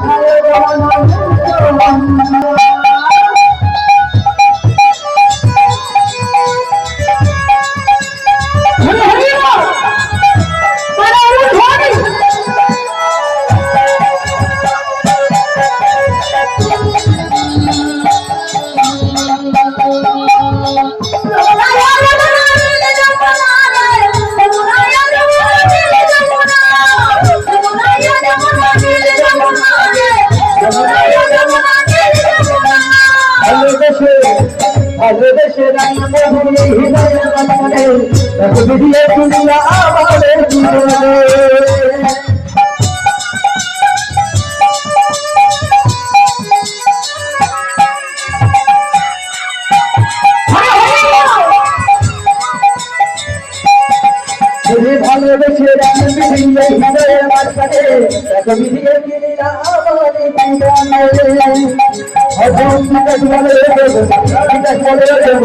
ভালোবেসে ভালোবেসে রাঙানো হৃদয় বাগানে তাকে বিধিয়ে তুলিয়া আমাদের জীবনে তুমি ভালোবেসে রাখবি এই হৃদয়ের মাঝখানে তাকে বিধিয়ে তুলিয়া আমাদের জীবনে অজম